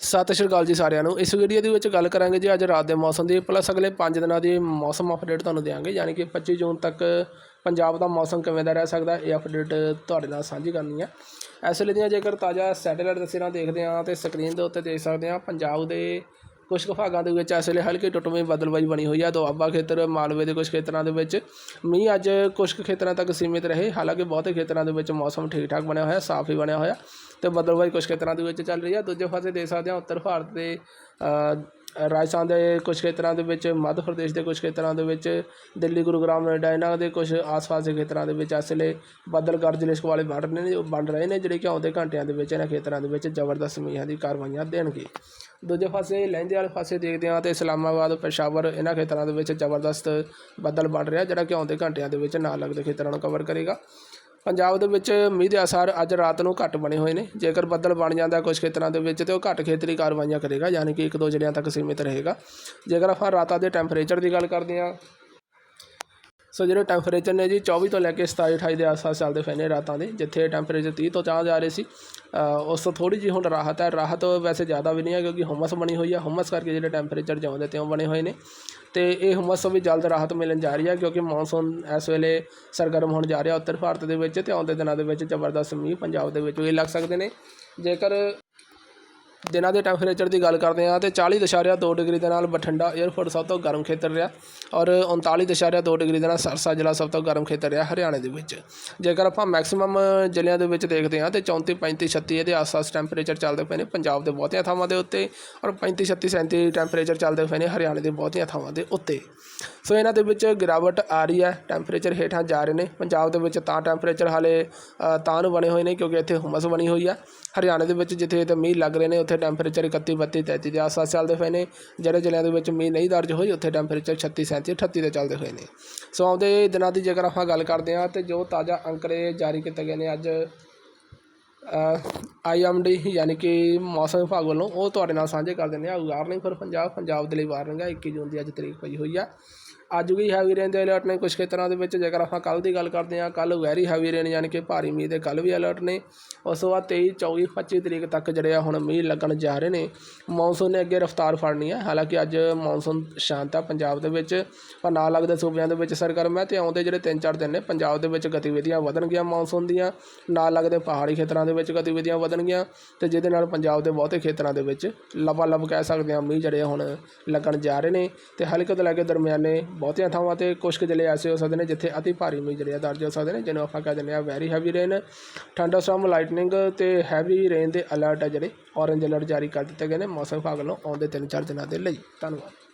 ਸਤਿ ਸ਼੍ਰੀ ਅਕਾਲ ਜੀ ਸਾਰਿਆਂ ਨੂੰ। ਇਸ ਵੀਡੀਓ ਦੇ ਵਿੱਚ ਗੱਲ ਕਰਾਂਗੇ ਜੀ ਅੱਜ ਰਾਤ ਦੇ ਮੌਸਮ ਦੀ। ਪਲੱਸ ਅਗਲੇ 5 ਦਿਨਾਂ ਦੀ ਮੌਸਮ ਅਪਡੇਟ ਤੁਹਾਨੂੰ ਦੇਵਾਂਗੇ ਯਾਨੀ ਕਿ 25 ਜੂਨ ਤੱਕ ਪੰਜਾਬ ਦਾ ਮੌਸਮ ਕਿਵੇਂ ਦਾ ਰਹਿ ਸਕਦਾ ਇਹ ਅਪਡੇਟ ਤੁਹਾਡੇ ਨਾਲ ਸਾਂਝੀ ਕਰਨੀ ਹੈ ਇਸ ਵੇਲੇ ਦੀਆਂ ਜੇਕਰ ਤਾਜ਼ਾ ਸੈਟੇਲਾਈਟ ਤਸਵੀਰਾਂ ਦੇਖਦੇ ਹਾਂ ਤੇ ਸਕਰੀਨ ਦੇ ਉੱਤੇ ਦੇਖ ਸਕਦੇ ਹਾਂ, ਪੰਜਾਬ ਦੇ ਕੁਝ ਕੁ ਭਾਗਾਂ ਦੇ ਵਿੱਚ ਇਸ ਵੇਲੇ ਹਲਕੀ ਟੁੱਟਵੀਂ ਬਦਲਵਾਈ ਬਣੀ ਹੋਈ ਹੈ ਦੁਆਬਾ ਖੇਤਰ, ਮਾਲਵੇ ਦੇ ਕੁਝ ਖੇਤਰਾਂ ਦੇ ਵਿੱਚ ਮੀਂਹ ਅੱਜ ਕੁਝ ਕੁ ਖੇਤਰਾਂ ਤੱਕ ਸੀਮਿਤ ਰਹੇ। ਹਾਲਾਂਕਿ ਬਹੁਤੇ ਖੇਤਰਾਂ ਦੇ ਵਿੱਚ ਮੌਸਮ ਠੀਕ ਠਾਕ ਬਣਿਆ ਹੋਇਆ, ਸਾਫ਼ ਹੀ ਬਣਿਆ ਹੋਇਆ ਤੇ ਬਦਲਵਾਈ ਕੁਝ ਖੇਤਰਾਂ ਦੇ ਵਿੱਚ ਚੱਲ ਰਹੀ ਹੈ ਦੂਜੇ ਪਾਸੇ ਦੇਖ ਸਕਦੇ ਹਾਂ, ਉੱਤਰ ਭਾਰਤ ਦੇ ਰਾਜਸਥਾਨ ਦੇ ਕੁਝ ਖੇਤਰਾਂ ਦੇ ਵਿੱਚ, ਮੱਧ ਪ੍ਰਦੇਸ਼ ਦੇ ਕੁਝ ਖੇਤਰਾਂ ਦੇ ਵਿੱਚ, ਦਿੱਲੀ, ਗੁਰੂਗ੍ਰਾਮ ਨੋਇਡਾ ਇਹਨਾਂ ਦੇ ਕੁਝ ਆਸ-ਪਾਸ ਦੇ ਖੇਤਰਾਂ ਦੇ ਵਿੱਚ, ਇਸ ਵੇਲੇ ਬੱਦਲ ਗਰਜ ਲਿਸ਼ਕ ਵਾਲੇ ਬਣ ਰਹੇ ਨੇ ਬਣ ਰਹੇ ਨੇ, ਜਿਹੜੇ ਕਿ ਆਉਂਦੇ ਘੰਟਿਆਂ ਦੇ ਵਿੱਚ ਇਹਨਾਂ ਖੇਤਰਾਂ ਦੇ ਵਿੱਚ ਜ਼ਬਰਦਸਤ ਮੀਂਹਾਂ ਦੀ ਕਾਰਵਾਈਆਂ ਦੇਣਗੇ। ਦੂਜੇ ਪਾਸੇ, ਲਹਿੰਦੇ ਵਾਲੇ ਪਾਸੇ ਦੇਖਦੇ ਹਾਂ ਤੇ ਇਸਲਾਮਾਬਾਦ, ਪੇਸ਼ਾਵਰ ਇਹਨਾਂ ਖੇਤਰਾਂ ਦੇ ਵਿੱਚ ਜ਼ਬਰਦਸਤ ਬੱਦਲ ਬਣ ਰਿਹਾ, ਜਿਹੜਾ ਕਿ ਆਉਂਦੇ ਘੰਟਿਆਂ ਦੇ ਵਿੱਚ ਨਾਲ ਲੱਗਦੇ ਖੇਤਰਾਂ ਨੂੰ ਕਵਰ ਕਰੇਗਾ। ਪੰਜਾਬ ਦੇ ਵਿੱਚ ਮੀਂਹ ਦੇ ਅਸਰ ਅੱਜ ਰਾਤ ਨੂੰ ਘੱਟ ਬਣੇ ਹੋਏ ਨੇ। ਜੇਕਰ ਬੱਦਲ ਬਣ ਜਾਂਦਾ ਕੁਝ ਖੇਤਰਾਂ ਦੇ ਵਿੱਚ, ਤੇ ਉਹ ਘੱਟ ਖੇਤਰੀ ਕਾਰਵਾਈਆਂ ਕਰੇਗਾ, ਯਾਨੀ ਕਿ ਇੱਕ ਦੋ ਜ਼ਿਲ੍ਹਿਆਂ ਤੱਕ ਸੀਮਿਤ ਰਹੇਗਾ। ਜੇਕਰ ਆਪਾਂ ਰਾਤਾਂ ਦੇ ਟੈਂਪਰੇਚਰ ਦੀ ਗੱਲ ਕਰਦੇ ਹਾਂ ਸੋ ਜਿਹੜੇ ਟੈਂਪਰੇਚਰ ਨੇ ਜੀ 24 ਤੋਂ ਲੈ ਕੇ 27 28 ਦੇ ਆਸ-ਪਾਸ ਚੱਲਦੇ ਪਏ ਨੇ ਰਾਤਾਂ ਦੇ, ਜਿੱਥੇ ਟੈਂਪਰੇਚਰ 30 ਤੋਂ ਚਾਹ ਜਾ ਰਹੇ ਸੀ ਉਸ ਤੋਂ ਥੋੜੀ ਜਿਹੀ ਹੁਣ ਰਾਹਤ ਹੈ। ਰਾਹਤ ਵੈਸੇ ਜ਼ਿਆਦਾ ਵੀ ਨਹੀਂ ਹੈ ਕਿਉਂਕਿ ਹੁਮਸ ਬਣੀ ਹੋਈ ਹੈ। ਹੁਮਸ ਕਰਕੇ ਜਿਹੜੇ ਟੈਂਪਰੇਚਰ ਜਿਉਂਦੇ ਤਿਉਂ ਬਣੇ ਹੋਏ ਨੇ। ਤੇ ਇਹ ਹੁਮਸ ਤੋਂ ਵੀ ਜਲਦ ਰਾਹਤ ਮਿਲਣ ਜਾ ਰਹੀ ਹੈ ਕਿਉਂਕਿ ਮੌਨਸੂਨ ਇਸ ਵੇਲੇ ਸਰਗਰਮ ਹੋਣ ਜਾ ਰਿਹਾ ਉੱਤਰ ਭਾਰਤ ਦੇ ਵਿੱਚ ਤੇ ਆਉਂਦੇ ਦਿਨਾਂ ਦੇ ਵਿੱਚ ਜ਼ਬਰਦਸਤ ਮੀਂਹ ਪੰਜਾਬ ਦੇ ਵਿੱਚ ਵੀ ਲੱਗ ਸਕਦੇ ਨੇ। ਜੇਕਰ ਦਿਨਾਂ ਦੇ ਟੈਂਪਰੇਚਰ ਦੀ ਗੱਲ ਕਰਦੇ ਹਾਂ ਤੇ 40.2 ਡਿਗਰੀ ਦੇ ਨਾਲ ਬਠਿੰਡਾ 에ਅਰਪੋਰਟ ਸਭ ਤੋਂ ਗਰਮ ਖੇਤਰ ਰਿਹਾ ਔਰ 39.2 ਡਿਗਰੀ ਦੇ ਨਾਲ ਸਰਸਾ ਜ਼ਿਲ੍ਹਾ ਸਭ ਤੋਂ ਗਰਮ ਖੇਤਰ ਰਿਹਾ ਹਰਿਆਣੇ ਦੇ ਵਿੱਚ। ਜੇਕਰ ਆਪਾਂ ਮੈਕਸਿਮਮ ਜ਼ਿਲ੍ਹਿਆਂ ਦੇ ਵਿੱਚ ਦੇਖਦੇ ਹਾਂ ਤੇ 34 35 36 ਦੇ ਆਸ-ਪਾਸ ਟੈਂਪਰੇਚਰ ਚੱਲਦੇ ਪਏ ਨੇ ਪੰਜਾਬ ਦੇ ਬਹੁਤੀਆਂ ਥਾਵਾਂ ਦੇ ਉੱਤੇ ਔਰ 35 36 37 ਟੈਂਪਰੇਚਰ ਚੱਲਦੇ ਪਏ ਨੇ ਹਰਿਆਣੇ ਦੇ ਬਹੁਤੀਆਂ ਥਾਵਾਂ ਦੇ ਉੱਤੇ। ਸੋ ਇਹਨਾਂ ਦੇ ਵਿੱਚ ਗਿਰਾਵਟ ਆ ਰਹੀ ਹੈ ਟੈਂਪਰੇਚਰ ਹੇਠਾਂ ਜਾ ਰਹੇ ਨੇ। ਪੰਜਾਬ ਦੇ ਵਿੱਚ ਤਾਂ ਟੈਂਪਰੇਚਰ ਹਾਲੇ ਤਾਂ ਨੂੰ ਬਣੇ ਹੋਏ ਨੇ ਕਿਉਂਕਿ ਇੱਥੇ ਹੁਮਸ ਬਣੀ ਹੋਈ ਹੈ। ਹਰਿਆਣੇ ਦੇ ਵਿੱਚ ਜਿੱਥੇ ਤੇ ਮੀਂਹ ਲੱਗ ਰਹੇ ਨੇ, ਉੱਥੇ ਟੈਂਪਰੇਚਰ 31 32 33 ਦੇ ਆਸ-ਪਾਸ ਚੱਲਦੇ ਹੋਏ ਨੇ। ਜਿਹੜੇ ਜ਼ਿਲ੍ਹਿਆਂ ਦੇ ਵਿੱਚ ਮੀਂਹ ਨਹੀਂ ਦਰਜ ਹੋਈ, ਉੱਥੇ ਟੈਂਪਰੇਚਰ 36 37 38 ਦੇ ਚੱਲਦੇ ਹੋਏ ਨੇ। ਸੋ ਆਉਂਦੇ ਦਿਨਾਂ ਦੀ ਜੇਕਰ ਆਪਾਂ ਗੱਲ ਕਰਦੇ ਹਾਂ ਤੇ ਜੋ ਤਾਜ਼ਾ ਅੰਕੜੇ ਜਾਰੀ ਕੀਤੇ ਗਏ ਨੇ ਅੱਜ ਆਈਐਮਡੀ ਯਾਨੀ ਕਿ ਮੌਸਮ ਵਿਭਾਗ ਵੱਲੋਂ, ਉਹ ਤੁਹਾਡੇ ਨਾਲ ਸਾਂਝੇ ਕਰ ਦਿੰਦੇ ਆ ਵਾਰਨਿੰਗ ਫॉर ਪੰਜਾਬ ਪੰਜਾਬ ਦੇ ਲਈ ਵਾਰਨਿੰਗ ਹੈ। 21 ਜੂਨ ਦੀ ਅੱਜ ਤਰੀਕ ਪਈ ਹੋਈ ਆ। ਅੱਜ ਵੀ ਹੈਵੀ ਰੇਨ ਦੇ ਅਲਰਟ ਨੇ ਕੁਝ ਖੇਤਰਾਂ ਦੇ ਵਿੱਚ ਜੇਕਰ ਆਪਾਂ ਕੱਲ੍ਹ ਦੀ ਗੱਲ ਕਰਦੇ ਹਾਂ, ਕੱਲ੍ਹ ਵੈਰੀ ਹੈਵੀ ਰੇਨ ਯਾਨੀ ਕਿ ਭਾਰੀ ਮੀਂਹ ਦੇ ਕੱਲ੍ਹ ਵੀ ਅਲਰਟ ਨੇ। ਉਸ ਤੋਂ ਬਾਅਦ 23 24 25 ਤਰੀਕ ਤੱਕ ਜਿਹੜੇ ਆ ਹੁਣ ਮੀਂਹ ਲੱਗਣ ਜਾ ਰਹੇ ਨੇ। ਮੌਨਸੂਨ ਨੇ ਅੱਗੇ ਰਫ਼ਤਾਰ ਫੜਨੀ ਹੈ ਹਾਲਾਂਕਿ ਅੱਜ ਮੌਨਸੂਨ ਸ਼ਾਂਤ ਆ ਪੰਜਾਬ ਦੇ ਵਿੱਚ, ਪਰ ਨਾਲ ਲੱਗਦੇ ਸੂਬਿਆਂ ਦੇ ਵਿੱਚ ਸਰਗਰਮ ਹੈ ਤੇ ਆਉਂਦੇ ਜਿਹੜੇ 3-4 ਦਿਨ ਨੇ, ਪੰਜਾਬ ਦੇ ਵਿੱਚ ਗਤੀਵਿਧੀਆਂ ਵਧਣਗੀਆਂ ਮੌਨਸੂਨ ਦੀਆਂ, ਨਾਲ ਲੱਗਦੇ ਪਹਾੜੀ ਖੇਤਰਾਂ ਦੇ ਵਿੱਚ ਗਤੀਵਿਧੀਆਂ ਵਧਣਗੀਆਂ ਤੇ ਜਿਹਦੇ ਨਾਲ ਪੰਜਾਬ ਦੇ ਬਹੁਤੇ ਖੇਤਰਾਂ ਦੇ ਵਿੱਚ ਲਬਾ ਲਬ ਕਹਿ ਸਕਦੇ ਹਾਂ ਮੀਂਹ ਜਿਹੜੇ ਆ ਹੁਣ ਲੱਗਣ ਜਾ ਰਹੇ ਨੇ ਤੇ ਹਲਕੇ ਤੋਂ ਲੈ ਕੇ ਦਰਮਿਆਨੇ ਬਹੁਤੀਆਂ ਥਾਵਾਂ ਤੇ ਕੁਝ ਕੁ ਜ਼ਿਲ੍ਹੇ ਐਸੇ ਹੋ ਸਕਦੇ ਨੇ ਜਿੱਥੇ ਅਤੀ ਭਾਰੀ ਮੀਂਹ ਜਿਹੜੇ ਆ ਦਰਜ ਹੋ ਸਕਦੇ ਨੇ ਜਿਹਨੂੰ ਆਪਾਂ ਕਹਿ ਦਿੰਦੇ ਆ very heavy rain thunderstorm lightning ਤੇ ਹੈਵੀ ਰੇਨ ਦੇ ਅਲਰਟ ਆ ਜਿਹੜੇ ਔਰੇਂਜ ਅਲਰਟ ਜਾਰੀ ਕਰ ਦਿੱਤੇ ਗਏ ਨੇ। ਮੌਸਮ ਵਿਭਾਗ ਵੱਲੋਂ ਆਉਂਦੇ 3-4 ਦਿਨਾਂ ਦੇ ਲਈ। ਧੰਨਵਾਦ।